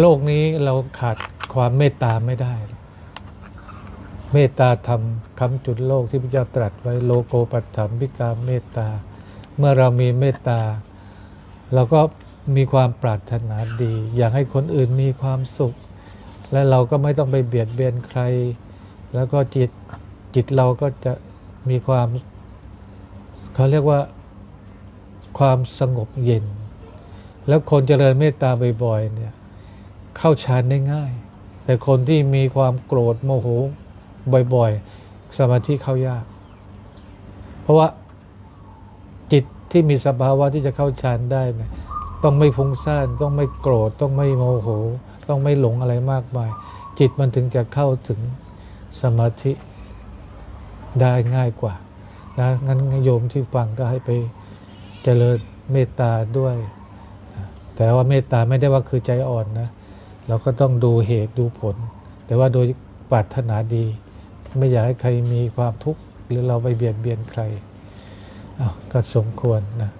โลกนี้เราขาดความเมตตาไม่ได้ เมตตาธรรมคำจุดโลกที่พระเจ้าตรัสไว้โลโกปัฏฐมพิการเมตตา เมื่อเรามีเมตตา เราก็มีความปรารถนาดี อยากให้คนอื่นมีความสุข และเราก็ไม่ต้องไปเบียดเบียนใคร แล้วก็จิตจิตเราก็จะมีความเขาเรียกว่าความสงบเย็น แล้วคนเจริญเมตตาบ่อยๆเนี่ย เข้าฌานได้ง่าย แต่คนที่มีความโกรธโมโหบ่อยๆ สมาธิเข้ายาก เพราะว่าจิตที่มีสภาวะที่จะเข้าฌานได้เนี่ยต้องไม่ฟุ้งซ่านต้องไม่โกรธต้องไม่โมโห ต้องไม่หลงอะไรมากมาย จิตมันถึงจะเข้าถึงสมาธิได้ง่ายกว่านะงั้นโยมที่ฟังก็ให้ไปเจริญเมตตาด้วย แต่ว่าเมตตาไม่ได้ว่าคือใจอ่อนนะ เราก็ต้องดูเหตุดูผล แต่ว่าโดยปรารถนาดี ไม่อยากให้ใครมีความทุกข์ หรือเราไปเบียดเบียนใครอ้าวก็สมควรนะ